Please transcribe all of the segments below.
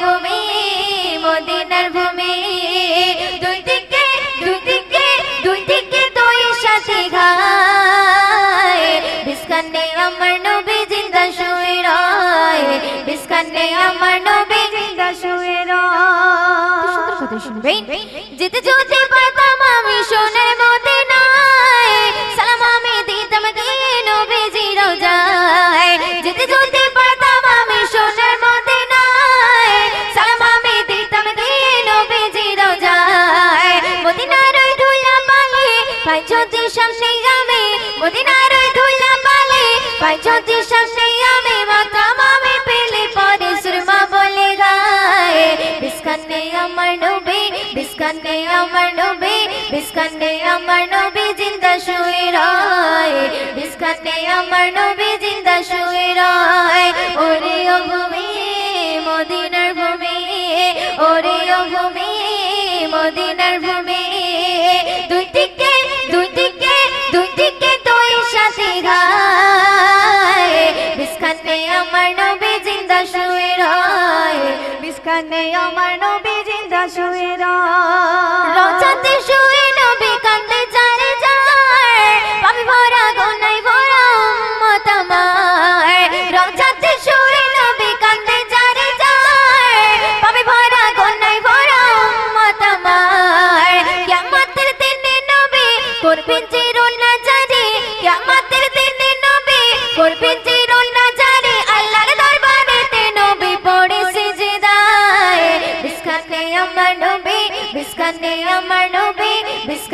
ভূমি মদিনার ভূমি। দুই দিকে দুই দিকে দুই দিকে দুই সাথে ঘায় বিস্কানে আমার নবী জিন্দা শুয়ে রয়। বিস্কানে আমার নবী জিন্দা শুয়ে রয়। যেতে যেতে পারতাম আমি সোনার যদি সামনে আমি বলে গায়। বিস্কানে আমার নবী, বিস্কানে আমার নবী, বিস্কানে আমার নবী জিন্দা শুয়ে রয়। বিস্কানে আমার নবী জিন্দা রয়। ওরে ভূমি, মদিনার ভূমি, ওরে ও ভূমি। বিস্কানে আমার নবী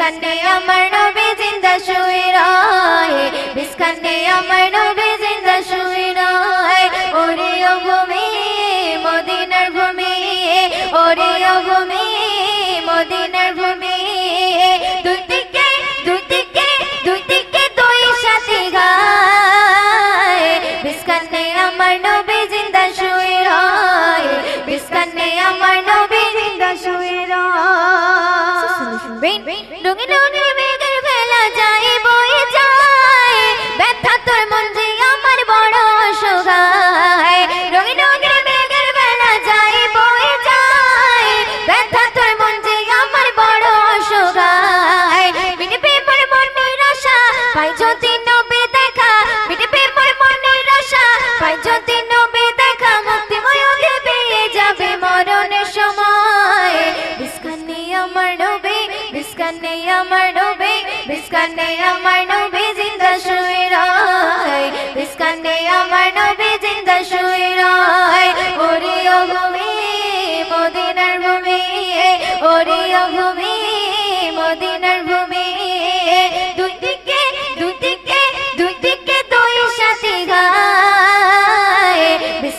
বিস্কানে আমার নবী জিন্দা শুয়ে রয় বিস্কানে আমার নবী জিন্দা শুয়ে রয়। ওরে ও ভূমি, মদিনার ভূমি, ওরে ও ভূমি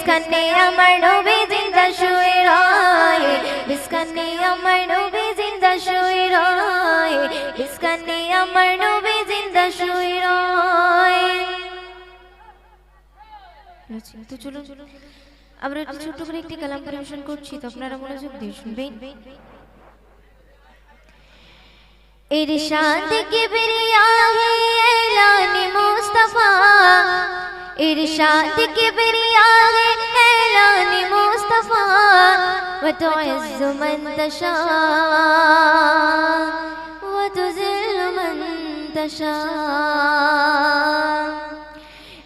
বিস্কানে আমার নবী জিন্দা শুয়ে রয় বিস্কানে আমার নবী জিন্দা শুয়ে রয় বিস্কানে আমার নবী জিন্দা শুয়ে রয় তো চলুন আমরা একটু ছোট্ট করে একটি কালাম পরিবেশন করছি তো আপনারা মনোযোগ দিয়ে শুনবেন इरशाद किबरिया है ऐलान मुस्तफा ارشاد کی بریا ہے اعلان مصطفیٰ وتعز من تشاء وتذل من تشاء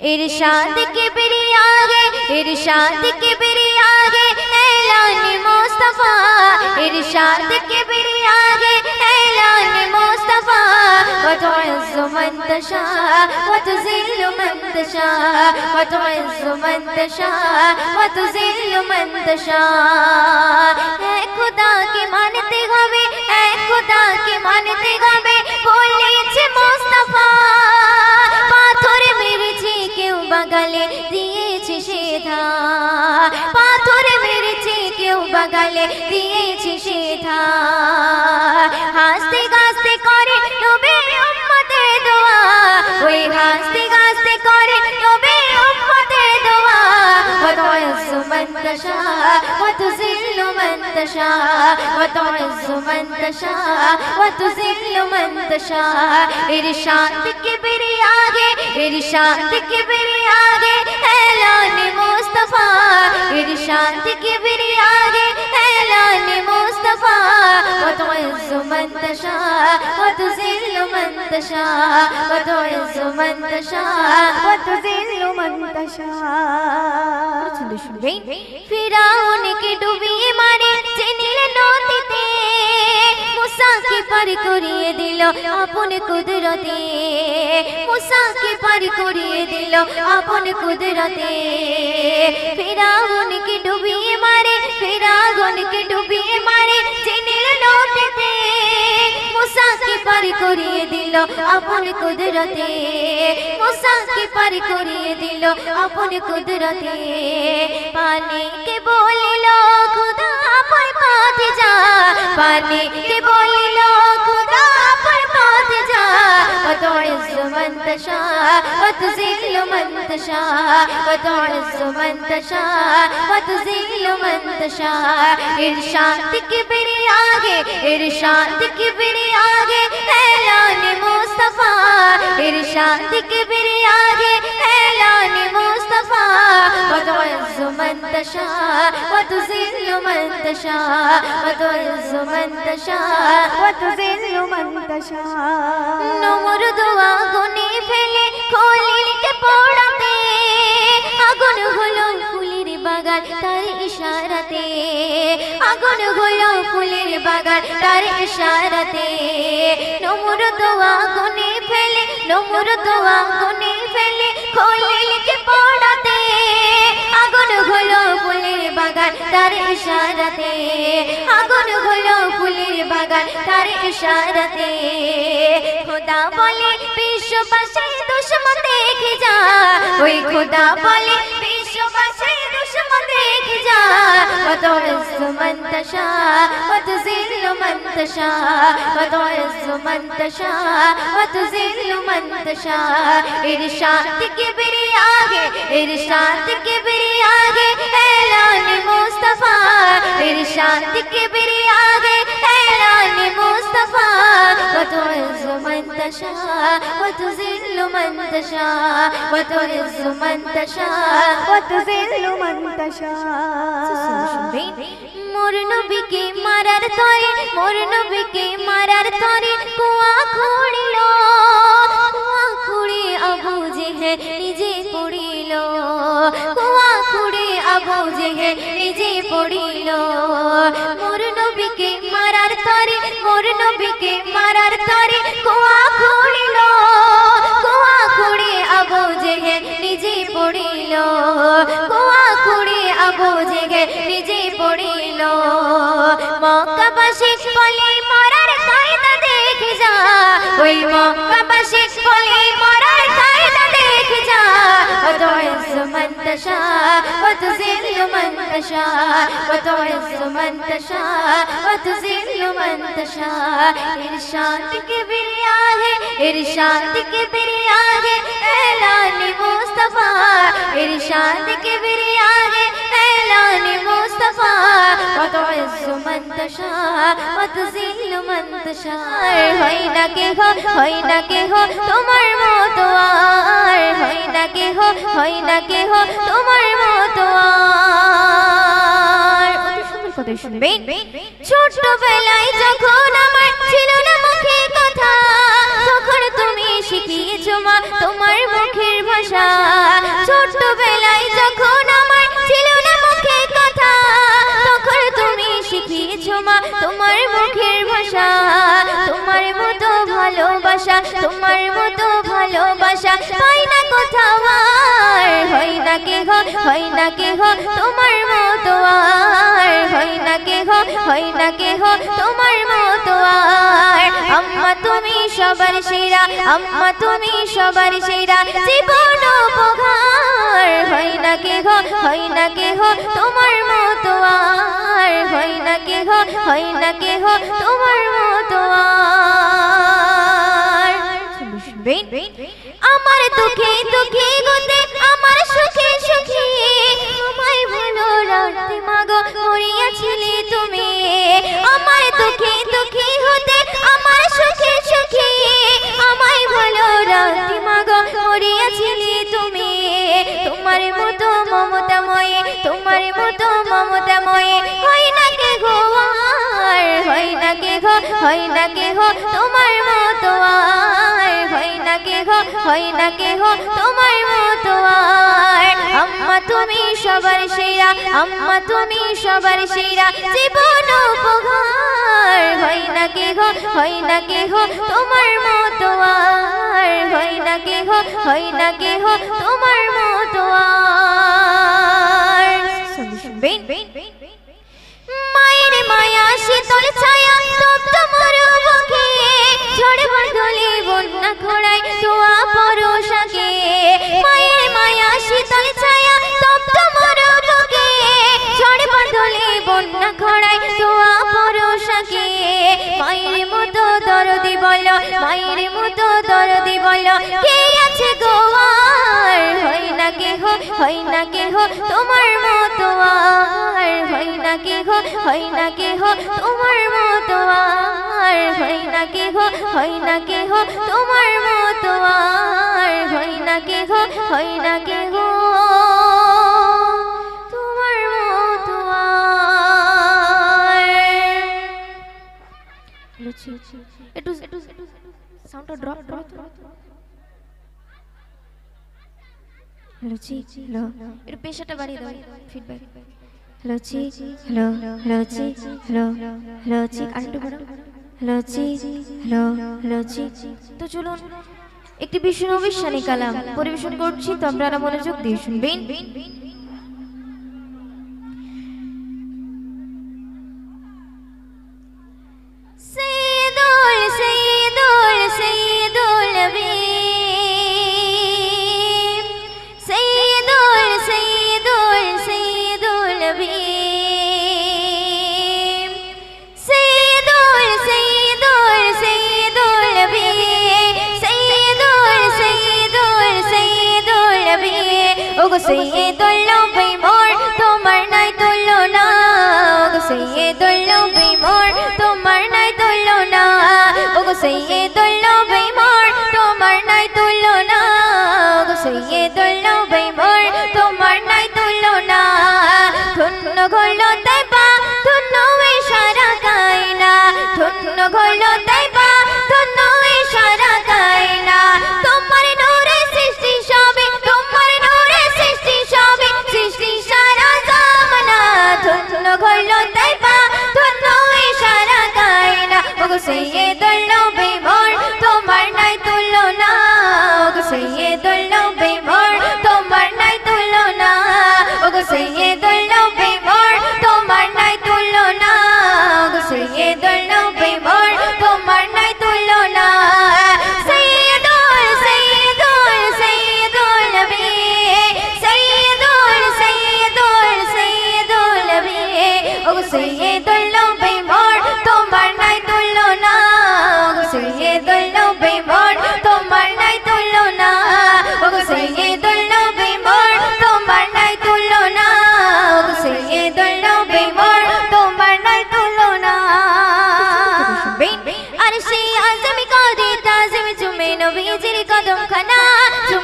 ارشاد کی بریا ہے ارشاد کی بریا ہے اعلان مصطفیٰ ارشاد کی بریا ہے تشاء وتعز من تشاء وتذل من تشاء وتعز من تشاء وتذل من تشاء اے خدا کی مانتے হবে اے خدا کی مانتے হবে বলেছে মুস্তাফা পাথর মেরেছে কেউ বাগালে দিয়েছে সে ধা কেউ বাগালে দিয়েছি সেথা হাসতে গাছতে করে নবে উম্মতে দোয়া। ওই হাসতে গাছতে করে নবে त सुत शा मंतशा मतलबु सुमंता तुंहिंजो کی بری शांत ارشاد لآل مصطفى. وتعز من تشاء. وتذل من تشاء. وتعز من تشاء. وتذل من تشاء. ফিরাউনকে ডুবিয়ে মারে চিনিলে নদীতে মুসাকে পার করিয়ে দিল আপন কুদরতে মুসাকে পার করিয়ে দিল আপন কুদরতে ফিরাউনকে ডুবিয়ে মারে ফিরাউনকে ডুবিয়ে মারে চিনিলে নদীতে মুসাকে পার করিয়ে দিল আপন কুদরতে। মুসাকে পার করিয়ে দিল আপন কুদরতে। পানি কে বলিল, খুদা, পর পথে যা। পানি কে বলিল, খুদা, পর পথে যা وتعز من تشاء وتذل من تشاء وتعز من تشاء وتذل من تشاء ارشاد کے بری آگے ارشاد کے بری آگے اعلان مصطفیٰ ارشاد کے بری آگے مصطفیٰ وتعز من تشاء وتذل من تشاء وتعز من تشاء وتذل من تشاء নোমর দোয়া গনে ফেলে খলিলকে পোড়াতে আগুন হলো ফুলের বাগান, তার ইশারাতে। আগুন হলো ফুলের বাগান, তার ইশারাতে। নোমর দোয়া গনে ফেলে নোমর দোয়া গনে ফেলে খলিলকে পোড়াতে। আগুন হলো ফুলের বাগান, তার ইশারাতে। আগুন হলো ফুলের বাগান, তার ইশারাতে। খোদা বলে, বিশ্ববাসী দুশ্মন দেখে যা। ওই খোদা বলে من تشاء وتعز من تشاء وتذل من تشاء وتعز من تشاء وتذل من تشاء ارشاد کبریا ہے ارشاد کبریا ہے اعلان مصطفی ارشاد کبریا ہے آگے اعلان مصطفیٰ وتعز من تشاء وتذل من تشاء وتعز من تشاء وتذل من تشاء মোর নবীকে মারার তরে মোর নবীকে মারার তরে কুয়া খুঁড়িল কুয়া খুঁড়ে আবু জেহে নিজে পড়িল কুয়া খুঁড়ে আবু জেহে নিজে পড়িল মোর নবীকে মারার তরে মোর নবীকে মারার তরে কুয়া খুঁড়িল, কুয়া খুঁড়ে আবু জেহে নিজে পড়িল, কুয়া খুঁড়ে আবু জেগে নিজে পড়িল। মক্কাবাসী বলে মারার কায়দা দেখে যা, ওই মক্কাবাসী বলে وتذل من تشاء وتعز من تشاء وتذل من تشاء इरशाद के बिरिया है इरशाद के बिरिया है ऐलान मुस्तफ़ा इरशाद के बिरिया मुस्तफ़ा वतعز من تشاء وتذل ছিল মন্দসার হয় না কে না কে তোমার মতো আর, হয় না কে না কে তোমার মতো আর। শুনবেন। ছোটবেলায় যখন আমার ছিল না মুখে কথা, তখন তুমি শিখিয়েছো মা, তোমার মুখের ভাষা। ছোটবেলায় যখন আমার মুখের ভাষা, তোমার মতো ভালোবাসা, তোমার মতো ভালোবাসা পাই না কোথাও হয় না কে হয় না কে তোমার মতো আর। হয় না কেহ, তোমার মতো আর। আম্মা তুমি সবার সেরা, আম্মা তুমি সবার সেরা। জীবন না কেহ না কেহ, তোমার মতো আর। না কেহ না কেহ, তোমার মতো আর। আমার দুঃখে দুঃখে গোতে, আমার সুখে সুখে। আমায় ভালো রাখতে মাগো, মরিয়াছিলে তুমি। কেহ তোমার মতো আম্মা তুমি সবার সেরা, আম্মা তুমি সবার সেরা। জীবন উপহার হয় না কেহ, হয় না কেহ তোমার মতো আর। না কেহ না কেহ তোমার মতো আর। মায়ের মায়া, শীতল ছায়া, তপ্ত মরুমুখে ঝড় বদলে বন্যা খোড়ায় তোয়া পরশাকে। মায়ের মায়া, শীতল ছায়া, তপ্ত মরুমুখে ঝড় বদলে বন্যা খোড়ায় তোয়া পরশাকে। মায়ের মতো দরদি বলো, মায়ের মতো দরদি বলো, কে আছে গোয়ার হয় না কেহ, হয় না কেহ, তোমার মতো আর। হয় না কেহ, হয় না কেহ, তোমার মতো আর হয় না কেহ, হয় না কেহ, তোমার মতো আর হয় না কেহ, হয় না একটু সাউন্ডটা ড্রপ ড্রপ পেশাটা বাড়িয়ে দাও ফিডব্যাক তো চলুন একটি বিষ্ণু অবিশ্বানী কালাম পরিবেশন করছি। তো আপনারা মনোযোগ দিয়ে শুনবেন।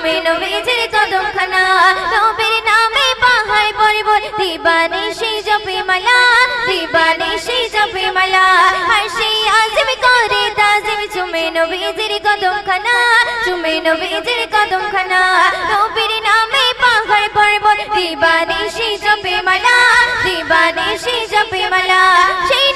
চুমে নবীজির কদম খানা নবীর নামে পাহাড় পরিব দিবানি সেই জপে মালা, দিবানি সেই জপে মালা, আর সেই আজমি কাদে তাজিম, চুমে নবীজির কদম খানা চুমে নবীজির কদম খানা নবীর নামে পাহাড় মালা, দিবানি সেই জপে মালা, সেই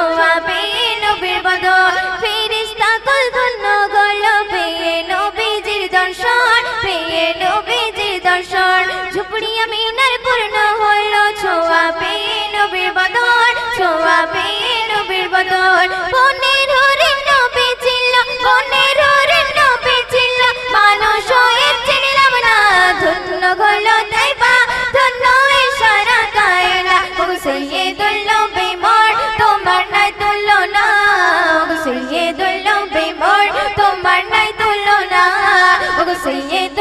বদন ছোঁয়া পেয়ে নবীর বদন ফেরেশতা কল ধন্য হলো পেয়ে নবীজির দর্শন পেয়ে নবীজির দর্শন। ঝুপড়ি আমিনার পূর্ণ হলো ছোঁয়া পেয়ে নবীর বদন ছোঁয়া পেয়ে নবীর বদন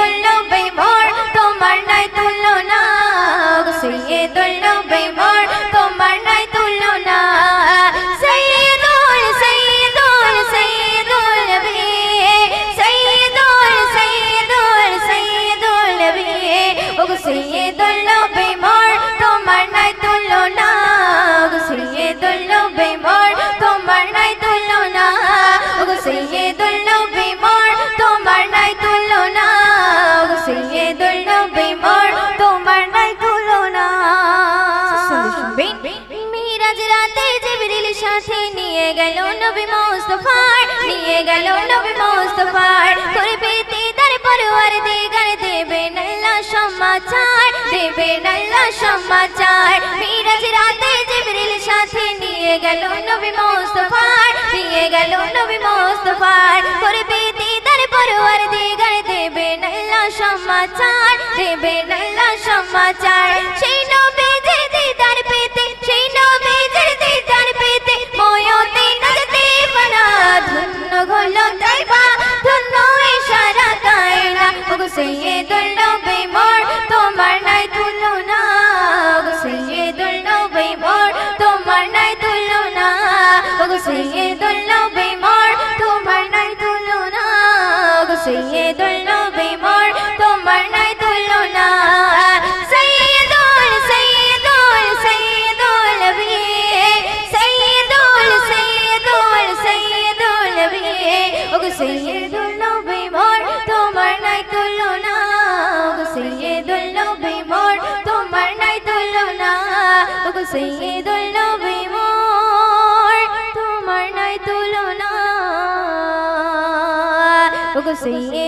alone. গেল নবী মোস্তফার। করবে দিদার পরওয়ার দিগার দেবেন সমাচার সমাচার। মিরাজ রাতে জিবরিল সাথে নিয়ে গেল নবী মোস্তফার, নিয়ে গেল নবী মোস্তফার। করবে দিদার পরওয়ার দিগার দেবেন আল্লাহ সমাচার সৈয়দুল নবী মোর তোমার নাই তুলনা। ওগো সৈয়দ